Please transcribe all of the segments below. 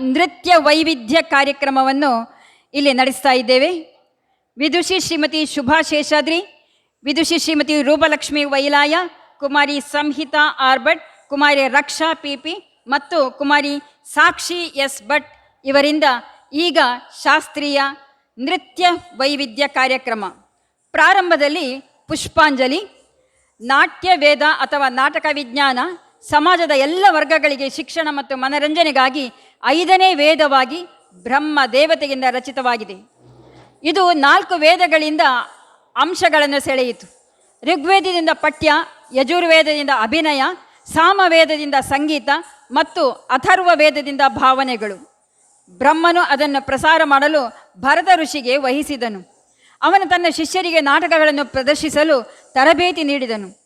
ನೃತ್ಯ ವೈವಿಧ್ಯ ಕಾರ್ಯಕ್ರಮವನ್ನು ಇಲ್ಲಿ ನಡೆಸ್ತಾ ಇದ್ದೇವೆ. Vidushi Shrimati Shubha Seshadri, Vidushi Shrimati Rupalakshmi Vailaya, Kumari Samhita R Bhat Kumari Raksha P P ಮತ್ತು ಕುಮಾರಿ ಸಾಕ್ಷಿ ಎಸ್ ಭಟ್ ಇವರಿಂದ ಈಗ ಶಾಸ್ತ್ರೀಯ ನೃತ್ಯ ವೈವಿಧ್ಯ ಕಾರ್ಯಕ್ರಮ. ಪ್ರಾರಂಭದಲ್ಲಿ ಪುಷ್ಪಾಂಜಲಿ ನಾಟ್ಯ ವೇದ ಅಥವಾ ನಾಟಕ ವಿಜ್ಞಾನ ಸಮಾಜದ ಎಲ್ಲ ವರ್ಗಗಳಿಗೆ ಶಿಕ್ಷಣ ಮತ್ತು ಮನರಂಜನೆಗಾಗಿ ಐದನೇ ವೇದವಾಗಿ ಬ್ರಹ್ಮ ದೇವತೆಯಿಂದ ರಚಿತವಾಗಿದೆ. ಇದು ನಾಲ್ಕು ವೇದಗಳಿಂದ ಅಂಶಗಳನ್ನು ಸೆಳೆಯಿತು. ಋಗ್ವೇದದಿಂದ ಪಠ್ಯ, ಯಜುರ್ವೇದದಿಂದ ಅಭಿನಯ, ಸಾಮವೇದದಿಂದ ಸಂಗೀತ ಮತ್ತು ಅಥರ್ವ ವೇದದಿಂದ ಭಾವನೆಗಳು. ಬ್ರಹ್ಮನು ಅದನ್ನು ಪ್ರಸಾರ ಮಾಡಲು ಭರತ ಋಷಿಗೆ ವಹಿಸಿದನು. ಅವನು ತನ್ನ ಶಿಷ್ಯರಿಗೆ ನಾಟಕಗಳನ್ನು ಪ್ರದರ್ಶಿಸಲು ತರಬೇತಿ ನೀಡಿದನು.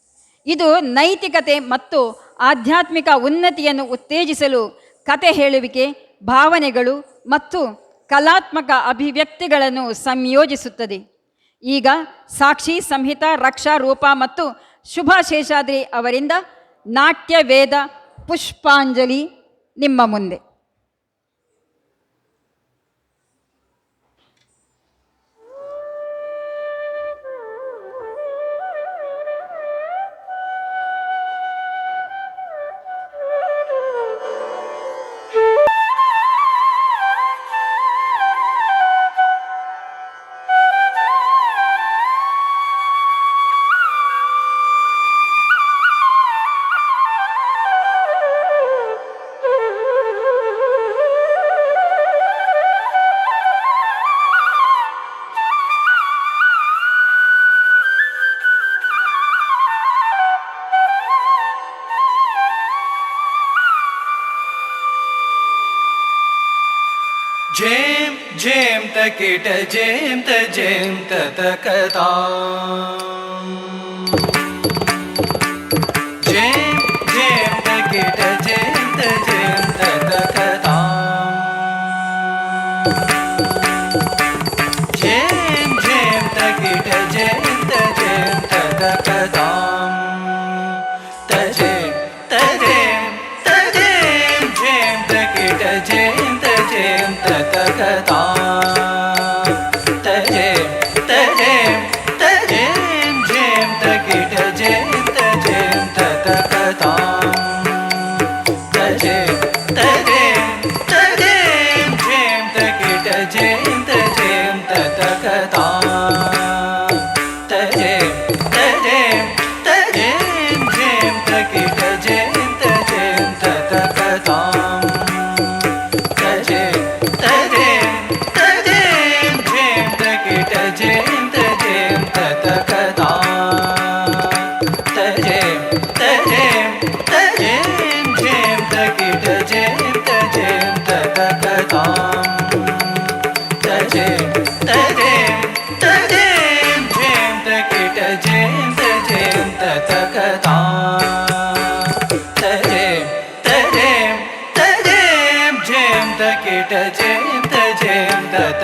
ಇದು ನೈತಿಕತೆ ಮತ್ತು ಆಧ್ಯಾತ್ಮಿಕ ಉನ್ನತಿಯನ್ನು ಉತ್ತೇಜಿಸಲು ಕತೆ ಹೇಳುವಿಕೆ, ಭಾವನೆಗಳು ಮತ್ತು ಕಲಾತ್ಮಕ ಅಭಿವ್ಯಕ್ತಿಗಳನ್ನು ಸಂಯೋಜಿಸುತ್ತದೆ. ಈಗ ಸಾಕ್ಷಿ, ಸಂಹಿತಾ, ರಕ್ಷಾ, ರೂಪ ಮತ್ತು ಶುಭಾ ಶೇಷಾದ್ರಿ ಅವರಿಂದ ನಾಟ್ಯ, ವೇದ, ಪುಷ್ಪಾಂಜಲಿ ನಿಮ್ಮ ಮುಂದೆ. जें जें त किट जें त जें त कदा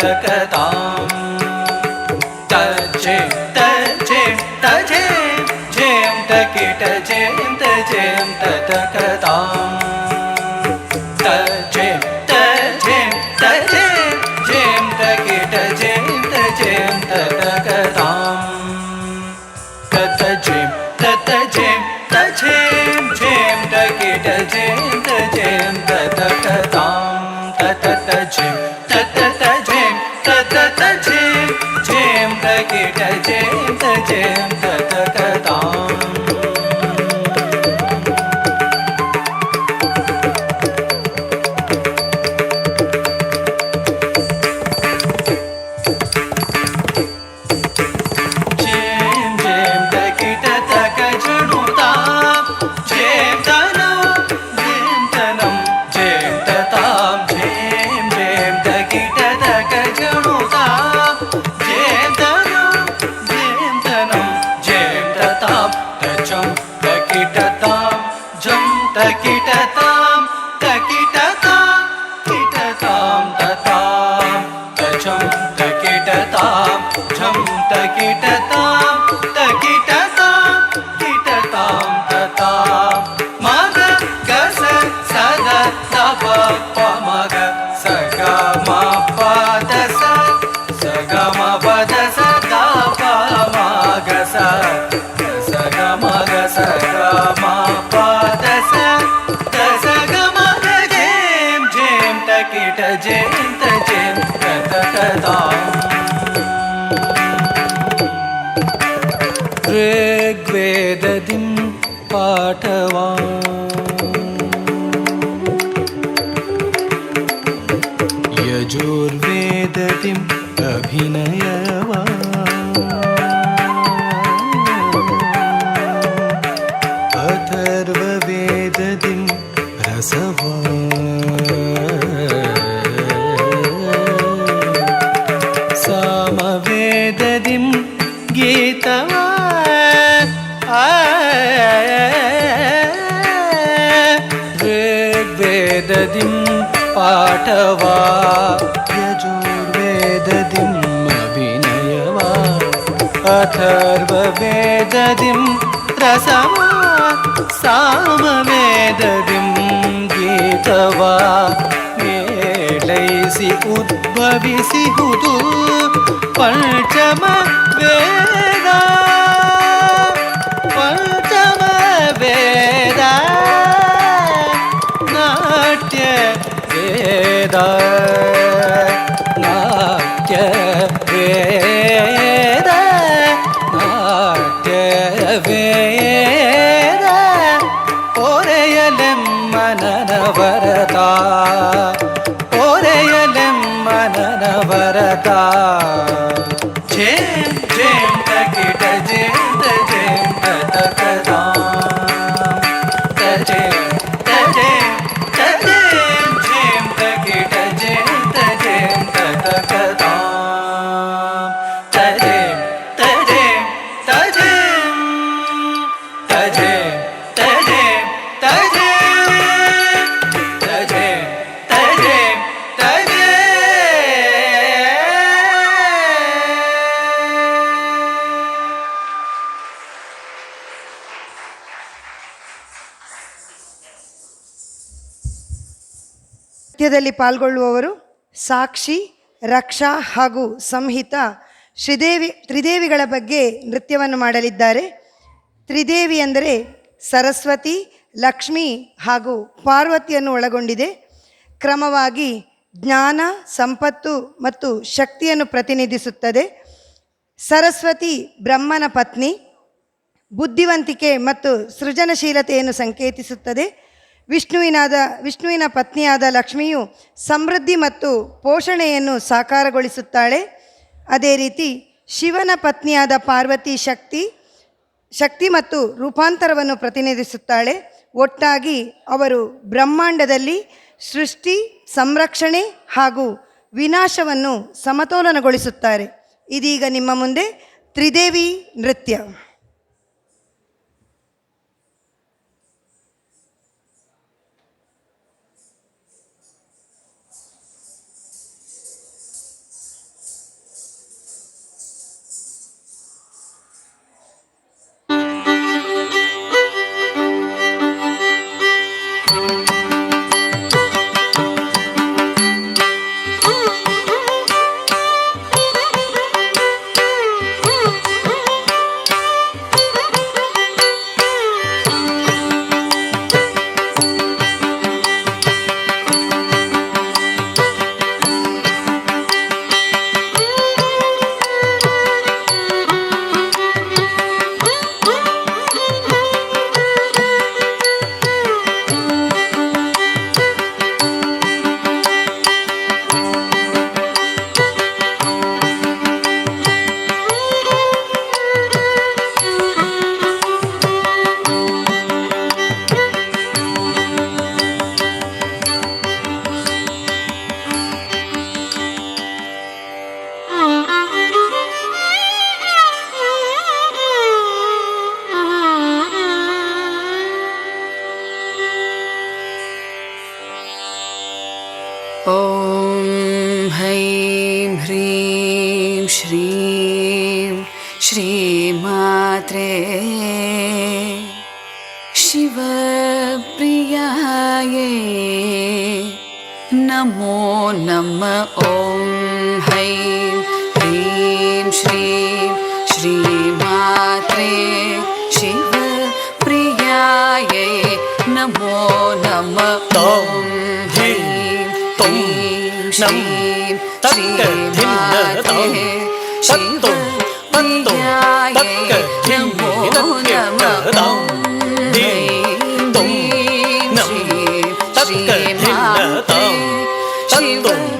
कतां तचे तचे तचे झें तकिट झें तजें ततकतां तचे तचे तचे झें तकिट झें तजें ततकतां ततचे ततचे तचे झें तकिट झें तजें त झम टकिटताम झम टकिटताम टकिटताम किटताम तताम मग कस सद सप पमग सगम पदस सगम पदस दापमग स सगमग सगम पदस दस गमग जेम जेम टकिट जेम ऋग्वेददिं पाठवा पाठवा। यजुर्वेददिमभिनय वा सामवेददिं गीतवा। मेलैसि उद्भविसि हुतु। पञ्चम वेदा যায় ನೃತ್ಯದಲ್ಲಿ ಪಾಲ್ಗೊಳ್ಳುವವರು ಸಾಕ್ಷಿ, ರಕ್ಷಾ ಹಾಗೂ ಸಂಹಿತ ಶ್ರೀದೇವಿ, ತ್ರಿದೇವಿಗಳ ಬಗ್ಗೆ ನೃತ್ಯವನ್ನು ಮಾಡಲಿದ್ದಾರೆ. ತ್ರಿದೇವಿ ಅಂದರೆ ಸರಸ್ವತಿ, ಲಕ್ಷ್ಮಿ ಹಾಗೂ ಪಾರ್ವತಿಯನ್ನು ಒಳಗೊಂಡಿದೆ. ಕ್ರಮವಾಗಿ ಜ್ಞಾನ, ಸಂಪತ್ತು ಮತ್ತು ಶಕ್ತಿಯನ್ನು ಪ್ರತಿನಿಧಿಸುತ್ತದೆ. ಸರಸ್ವತಿ ಬ್ರಹ್ಮನ ಪತ್ನಿ, ಬುದ್ಧಿವಂತಿಕೆ ಮತ್ತು ಸೃಜನಶೀಲತೆಯನ್ನು ಸಂಕೇತಿಸುತ್ತದೆ. ವಿಷ್ಣುವಿನಾದ, ವಿಷ್ಣುವಿನ ಪತ್ನಿಯಾದ ಲಕ್ಷ್ಮಿಯು ಸಮೃದ್ಧಿ ಮತ್ತು ಪೋಷಣೆಯನ್ನು ಸಾಕಾರಗೊಳಿಸುತ್ತಾಳೆ. ಅದೇ ರೀತಿ ಶಿವನ ಪತ್ನಿಯಾದ ಪಾರ್ವತಿ ಶಕ್ತಿ ಶಕ್ತಿ ಮತ್ತು ರೂಪಾಂತರವನ್ನು ಪ್ರತಿನಿಧಿಸುತ್ತಾಳೆ. ಒಟ್ಟಾಗಿ ಅವರು ಬ್ರಹ್ಮಾಂಡದಲ್ಲಿ ಸೃಷ್ಟಿ, ಸಂರಕ್ಷಣೆ ಹಾಗೂ ವಿನಾಶವನ್ನು ಸಮತೋಲನಗೊಳಿಸುತ್ತಾರೆ. ಇದೀಗ ನಿಮ್ಮ ಮುಂದೆ ತ್ರಿದೇವಿ ನೃತ್ಯ. ॐ हैं ह्रीं श्रीं श्रीमात्रे शिव प्रियायै नमो नम ॐ ह्रीं ह्रीं श्रीं श्रीमात्रे शिव प्रियायै नमो नमः 동, 남, 닦을, 힐러,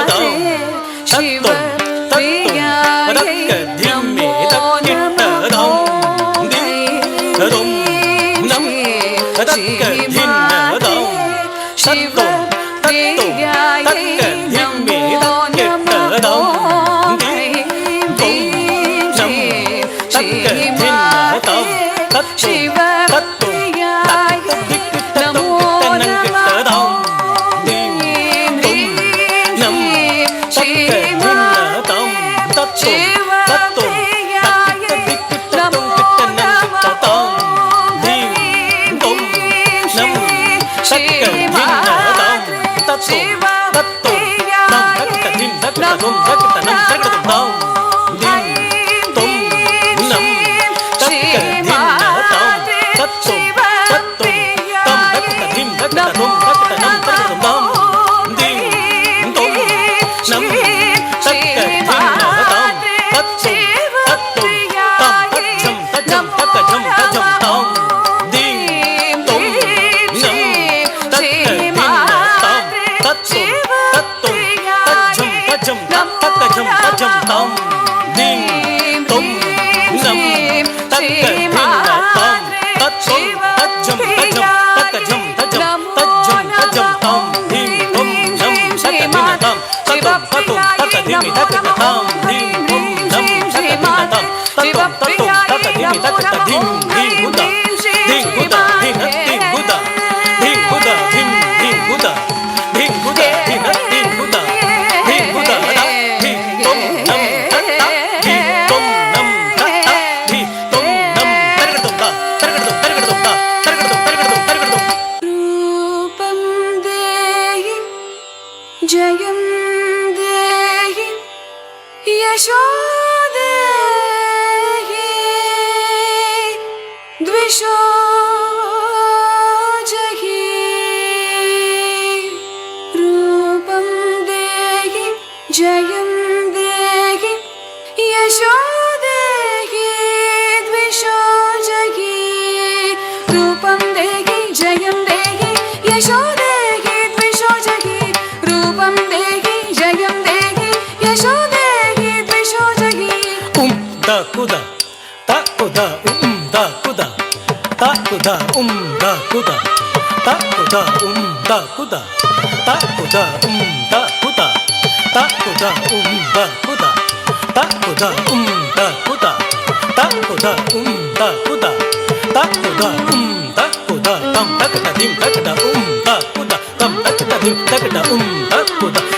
kuda ta kuda um da kuda ta kuda um da kuda ta kuda um da kuda ta kuda um da kuda ta kuda um da kuda ta kuda um da kuda ta kuda um da kuda ta kuda um da kuda tam tak ta dim tak ta um da kuda tam tak ta da tak ta um da kuda